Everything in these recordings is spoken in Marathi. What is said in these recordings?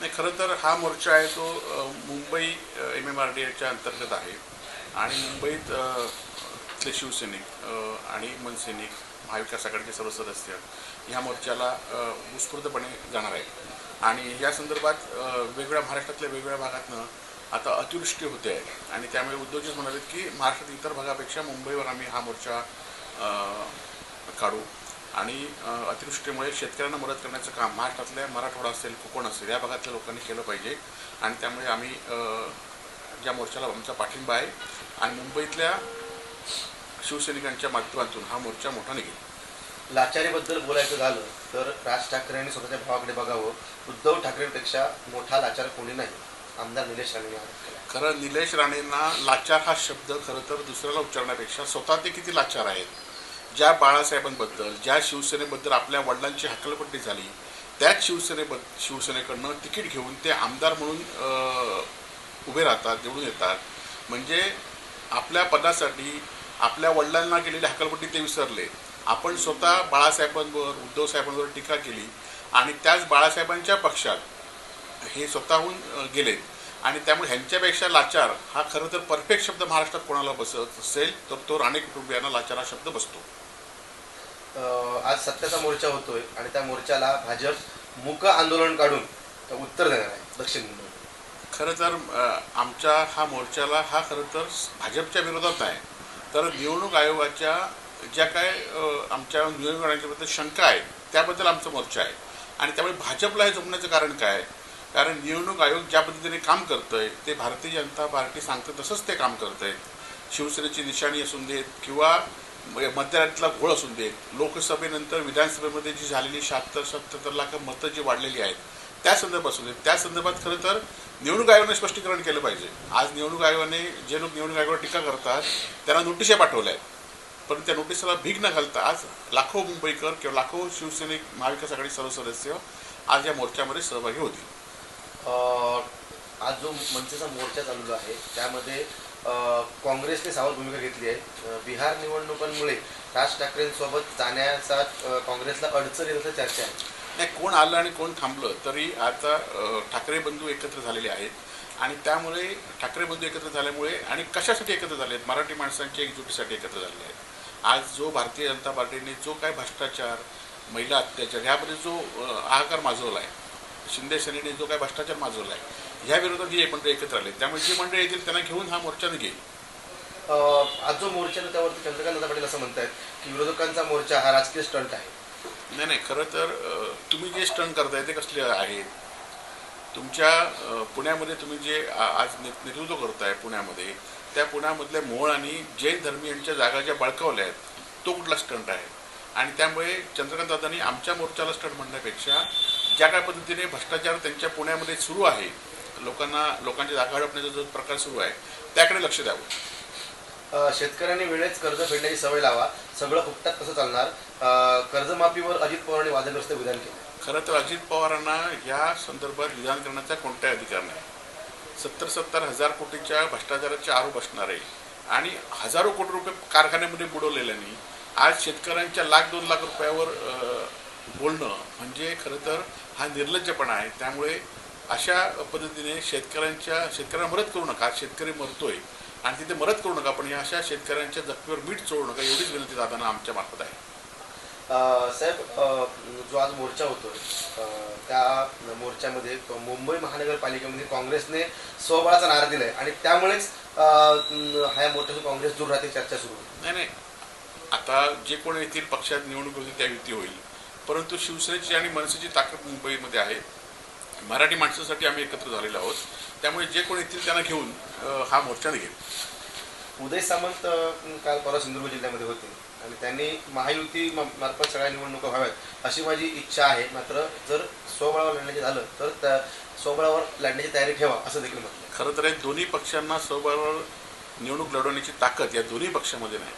नाही खरं तर हा मोर्चा आहे तो Mumbai M M R D एच्या अंतर्गत आहे. आणि मुंबईत अ, इथले शिवसैनिक आणि मनसैनिक महाविकास आघाडीचे सर्व सदस्य ह्या मोर्चाला उत्स्फूर्तपणे जाणार आहे आणि या संदर्भात वेगवेगळ्या महाराष्ट्रातल्या वेगवेगळ्या भागातनं आता अतिवृष्टी होते आहे. आणि त्यामुळे उद्योजक म्हणाले की महाराष्ट्रात इतर भागापेक्षा मुंबईवर आम्ही हा मोर्चा काढू. आणि अतिवृष्टीमुळे शेतकऱ्यांना मदत करण्याचं काम महाराष्ट्रातल्या मराठवाडा असेल कोकण असेल या भागातल्या लोकांनी केलं पाहिजे. आणि त्यामुळे आम्ही अ, या मोर्चाला आमचा पाठिंबा आहे आणि मुंबईतल्या शिवसैनिकांच्या माध्यमातून हा मोर्चा मोठा निघेल. लाचारीबद्दल बोलायचं झालं तर राज ठाकरेंनी स्वतःच्या भावाकडे बघावं. उद्धव ठाकरेंपेक्षा मोठा लाचार कोणी नाही आमदार निलेश केला. खरं निलेश राणेंना लाचार हा शब्द खरं तर दुसऱ्याला उच्चारण्यापेक्षा स्वतः ते किती लाचार आहेत? ज्या बाळासाहेबांबद्दल ज्या शिवसेनेबद्दल आपल्या वडिलांची हकलपट्टी झाली त्याच शिवसेनेबद्द शिवसेनेकडनं तिकीट घेऊन ते आमदार म्हणून उभे राहतात निवडून येतात. म्हणजे आपल्या पदासाठी आपल्या वडिलांना केलेली हकलपट्टी ते विसरले. आपण स्वतः बाळासाहेबांवर उद्धव साहेबांवर टीका केली आणि त्याच बाळासाहेबांच्या पक्षात हे स्वतःहून गेले. गेलेत आणि त्यामुळे ह्यांच्यापेक्षा लाचार हा खरं तर परफेक्ट शब्द महाराष्ट्रात कोणाला बसत असेल तर तो राणे कुटुंबियांना लाचार हा शब्द बसतो. आज सत्याचा मोर्चा होतोय आणि त्या मोर्चाला भाजप मूक आंदोलन काढून उत्तर देणार आहे दक्षिण मुंबई खरं तर आमच्या हा मोर्चाला हा खरं तर भाजपच्या विरोधात आहे. तर निवडणूक आयोगाच्या ज्या काय आमच्या निवडणूक आयोगाबद्दल शंका आहेत त्याबद्दल आमचा मोर्चा आहे. आणि त्यामुळे भाजपला हे जमण्याचं कारण काय कारण निवडणूक आयोग ज्या पद्धतीने काम करतंय ते भारतीय जनता पार्टी सांगतं तसंच ते काम करतंय. शिवसेनेची निशाणी असून देत किंवा म- घोळ असून देत लोकसभेनंतर विधानसभेमध्ये जी झालेली शहात्तर सत्याहत्तर लाख मतं जी वाढलेली आहेत त्या संदर्भात असून देत. त्या संदर्भात खरं तर निवडणूक आयोगाने स्पष्टीकरण केलं पाहिजे. आज निवडणूक आयोगाने जे लोक निवडणूक आयोगावर टीका करतात त्यांना नोटिसा पाठवल्या आहेत पण त्या नोटिसाला भीक न घालता आज लाखो मुंबईकर किंवा लाखो शिवसैनिक महाविकास आघाडी सर्व सदस्य आज या मोर्चामध्ये सहभागी होतील. आज जो मनसेचा मोर्चा चालू आहे त्यामध्ये काँग्रेसने सावध भूमिका घेतली आहे. बिहार निवडणुकांमुळे राज ठाकरेंसोबत जाण्याचा काँग्रेसला अडचण येत चर्चा आहे. नाही कोण आलं आणि कोण थांबलं तरी आता ठाकरे बंधू एकत्र झालेले आहेत. आणि त्यामुळे ठाकरे बंधू एकत्र झाल्यामुळे आणि कशासाठी एकत्र झाले आहेत? मराठी माणसांच्या एकजुटीसाठी एकत्र झालेले आहेत. आज जो भारतीय जनता पार्टीने जो काय भ्रष्टाचार महिला अत्याचार ह्यामध्ये जो अ, माजवला आहे शिंदे सेनेने जो काय भ्रष्टाचार माजवला आहे ह्या विरोधात ही मंडळी एकत्र आले. त्यामुळे जी मंडळी येतील त्यांना घेऊन हा मोर्चा निघेल आज जो मोर्चा आहे त्यावरती चंद्रकांत पाटील असं म्हणतायत की विरोधकांचा मोर्चा हा राजकीय स्टंट आहे. नाही नाही खरं तर तुम्ही जे स्टंट करताय ते कसले आहेत तुमच्या पुण्यामध्ये तुम्ही जे आज नेतृत्व करताय पुण्यामध्ये त्या पुण्यामधल्या मोळ आणि जैन धर्मीयांच्या जागा ज्या बळकावल्या आहेत तो कुठला स्टंट आहे? आणि त्यामुळे चंद्रकांत दादांनी आमच्या मोर्चाला स्टंट म्हणण्यापेक्षा ज्या काय पद्धतीने भ्रष्टाचार त्यांच्या पुण्यामध्ये सुरू आहे लोकांना लोकांच्या जागा हडपण्याचा जो प्रकार सुरू आहे त्याकडे लक्ष द्यावं. शेतकऱ्यांनी वेळेत कर्ज फेडण्याची सवय लावा. सगळं फुकटात कसं चालणार? कर्जमाफीवर अजित पवारांनी वादग्रस्त विधान केलं. खरं तर अजित पवारांना या संदर्भात विधान करण्याचा कोणताही अधिकार नाही. सत्तर सत्तर हजार कोटीच्या भ्रष्टाचाराचे आरोप असणारे आणि हजारो कोटी रुपये कारखान्यामध्ये बुडवलेल्यांनी आज शेतकऱ्यांच्या लाख दोन लाख रुपयावर बोलणं म्हणजे खरं तर हा निर्लज्जपणा आहे. त्यामुळे अशा पद्धतीने शेतकऱ्यांच्या शेतकऱ्यांना मदत करू नका. शेतकरी मरतोय आणि तिथे मदत करू नका पण या अशा शेतकऱ्यांच्या जखमीवर मीठ चोळू नका एवढीच विनंती दादांना आमच्या मार्फत आहे. साहेब जो आज मोर्चा होतोय अं, त्या मोर्चामध्ये मुंबई महानगरपालिकेमध्ये काँग्रेसने स्वबळाचा नारा दिलाय आणि त्यामुळेच अं, हा मोर्चातून काँग्रेस दूर राहते चर्चा सुरू. नाही नाही. आता जे कोण येथील पक्षात निवडणूक होईल त्या युती होईल. परंतु शिवसेनेची आणि मनसेची ताकद मुंबईमध्ये आहे. मराठी माणसासाठी आम्ही एकत्र झालेलो आहोत. त्यामुळे जे कोण येतील त्यांना घेऊन हा मोर्चा निघेल. उदय सामंत काल परवा सिंधुदुर्ग जिल्ह्यामध्ये होते. आणि त्यांनी महायुती मार्फत सगळ्या निवडणुका व्हाव्यात अशी माझी इच्छा आहे. मात्र जर स्वबळावर लढण्याचे झालं तर त्या स्वबळावर लढण्याची तयारी ठेवा असं देखील म्हटलं. खरं तर हे दोन्ही पक्षांना सहबरोबर निवडणूक लढवण्याची ताकद या दोन्ही पक्षामध्ये नाही.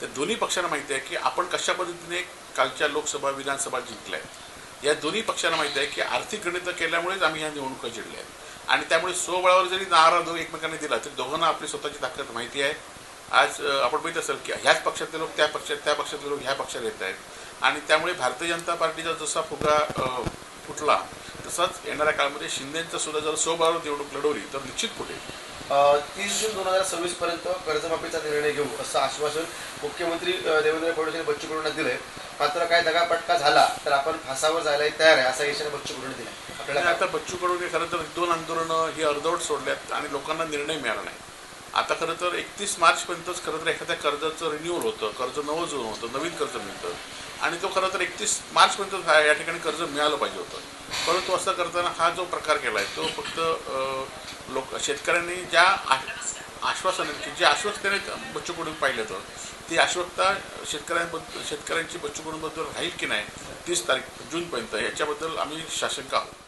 त्या दोन्ही पक्षांना माहिती आहे की आपण कशा पद्धतीने कालच्या लोकसभा विधानसभा जिंकल्या. आहेत या दोन्ही पक्षांना माहिती आहे की आर्थिक गणितं केल्यामुळेच आम्ही ह्या निवडणुका जिंकल्या आहेत आणि त्यामुळे स्वबळावर जरी नारा दो एकमेकांनी दिला तरी दोघांना आपली स्वतःची ताकद माहिती आहे. आज आपण बघित असेल की ह्याच पक्षातले लोक त्या पक्षात त्या पक्षातले लोक ह्या पक्षात येत आहेत. आणि त्यामुळे भारतीय जनता पार्टीचा जसा फुगा फुटला तसंच येणाऱ्या काळामध्ये शिंदेंचा सुद्धा जर स्वबळावर निवडणूक लढवली तर निश्चित फुटेल. तीस जून दोन हजार सव्वीस पर्यंत कर्जमाफीचा निर्णय घेऊ असं आश्वासन मुख्यमंत्री देवेंद्र फडणवीस यांनी बच्चू कडूंना दिलंय. मात्र काय दगापटका झाला तर आपण फासावर जायला तयार आहे असा इशारा बच्चू कडून दिला आपल्याला आता बच्चू कडून खरं तर दोन आंदोलनं ही अर्धवट सोडल्यात आणि लोकांना निर्णय मिळाला नाही. आता खरं तर एकतीस मार्चपर्यंतच खरं तर एखाद्या कर्जाचं रिन्युअल होतं कर्ज नवं जुळून होतं नवीन कर्ज मिळतं. आणि तो खरं तर एकतीस मार्चपर्यंत या ठिकाणी कर्ज मिळालं पाहिजे होतं. परंतु असं करताना हा जो प्रकार केला आहे तो फक्त लोक शेतकऱ्यांनी ज्या आ- आश्वासन की जे आश्वस्तेने बच्चू कडू पाहिलं होतं ती आश्वस्ता शेतकऱ्यांबद्दल शेतकऱ्यांची बच्चू कडूंबद्दल राहील की नाही तीस तारीख जूनपर्यंत याच्याबद्दल आम्ही शासंक आहोत.